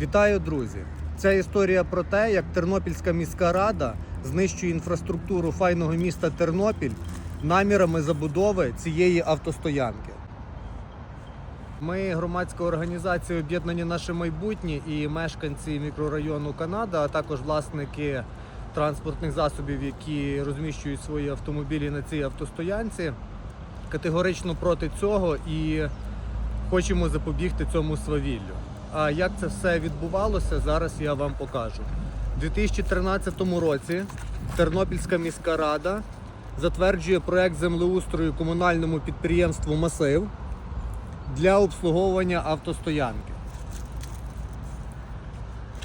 Вітаю, друзі! Ця історія про те, як Тернопільська міська рада знищує інфраструктуру файного міста Тернопіль намірами забудови цієї автостоянки. Ми громадська організація об'єднані наше майбутнє і мешканці мікрорайону Канада, а також власники транспортних засобів, які розміщують свої автомобілі на цій автостоянці, категорично проти цього і хочемо запобігти цьому свавіллю. А як це все відбувалося, зараз я вам покажу. У 2013 році Тернопільська міська рада затверджує проект землеустрою комунальному підприємству Масив для обслуговування автостоянки.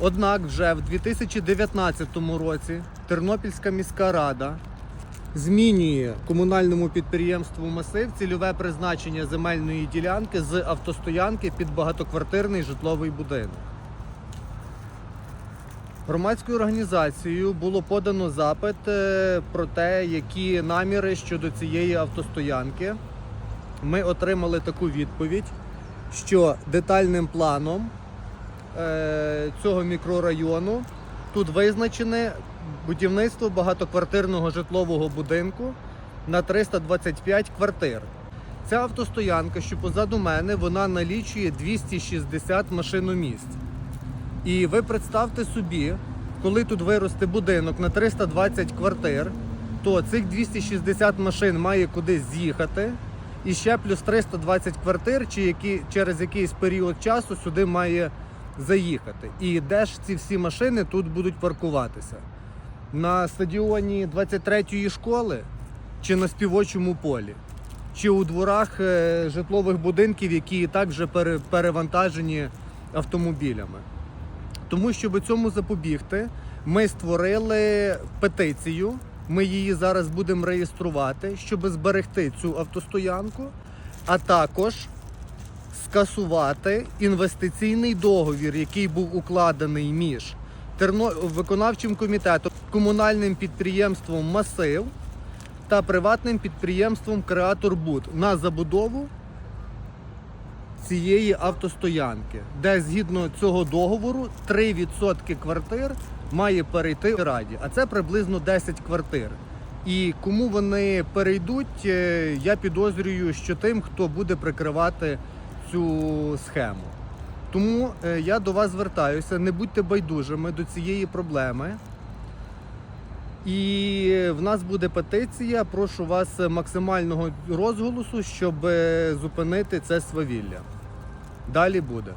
Однак вже в 2019 році Тернопільська міська рада змінює комунальному підприємству Масив цільове призначення земельної ділянки з автостоянки під багатоквартирний житловий будинок. Громадською організацією було подано запит е, про те, які наміри щодо цієї автостоянки. Ми отримали таку відповідь, що детальним планом е, цього мікрорайону тут визначене будівництво багатоквартирного житлового будинку на 325 квартир. Ця автостоянка, що позаду мене, вона налічує 260 машиномісць. І ви представте собі, коли тут виросте будинок на 320 квартир, то цих 260 машин має кудись з'їхати, і ще плюс 320 квартир, чи які, через якийсь період часу сюди має заїхати. І де ж ці всі машини тут будуть паркуватися? На стадіоні 23-ї школи чи на співочому полі? Чи у дворах е, житлових будинків, які і так вже перевантажені автомобілями? Тому, щоб цьому запобігти, ми створили петицію. Ми її зараз будемо реєструвати, щоб зберегти цю автостоянку, а також скасувати інвестиційний договір, який був укладений між виконавчим комітетом, комунальним підприємством Масив та приватним підприємством Креатор Буд на забудову цієї автостоянки, де згідно цього договору 3% квартир має перейти раді, а це приблизно 10 квартир. І кому вони перейдуть, е, я підозрюю, що тим, хто буде прикривати цю схему. Тому е, я до вас звертаюся, не будьте байдужими до цієї проблеми. І в нас буде петиція. Прошу вас максимального розголосу, щоб е, зупинити це свавілля. Далі буде.